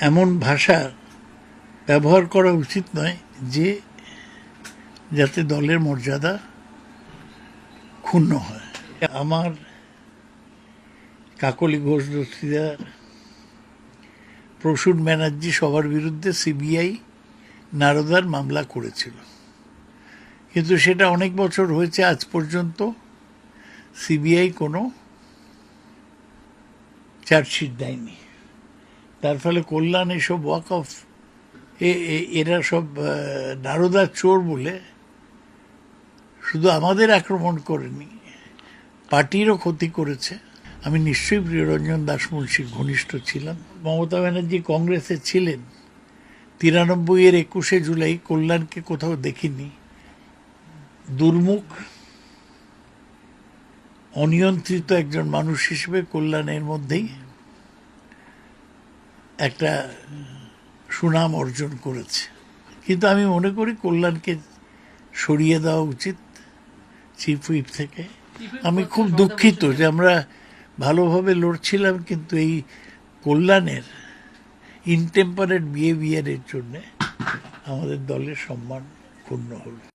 এমন ভাষা ব্যবহার করা উচিত নয় যে যাতে দলের মর্যাদা ক্ষুণ্ণ হয়। আমার কাকলি ঘোষ দস্তিদার, প্রসূন ব্যানার্জি সবার বিরুদ্ধে সিবিআই নারদার মামলা করেছিল। কিন্তু সেটা অনেক বছর হয়েছে, আজ পর্যন্ত সিবিআই কোনো চার্জশিট দেয়নি। তার ফলে কল্যাণ এসব ওয়াক অফ এরা সব নারদার চোর বলে শুধু আমাদের আক্রমণ করেনি, পার্টিরও ক্ষতি করেছে। আমি নিশ্চয়ই প্রিয়রঞ্জন দাস ঘনিষ্ঠ ছিলাম। মমতা ব্যানার্জি কংগ্রেসে ছিলেন। তিরানব্বই এর একুশে জুলাই কল্যাণকে কোথাও দেখিনি। দুর্মুখ, অনিয়ন্ত্রিত একজন মানুষ হিসেবে কল্যাণের মধ্যেই একটা সুনাম অর্জন করেছে। কিন্তু আমি মনে করি কল্যাণকে সরিয়ে দেওয়া উচিত চিফ হুইপ থেকে। আমি খুব দুঃখিত যে আমরা ভালোভাবে লড়ছিলাম, কিন্তু এই কল্যাণের ইনটেম্পারেট বিহেভিয়ারের জন্যে আমাদের দলের সম্মান ক্ষুণ্ণ হলো।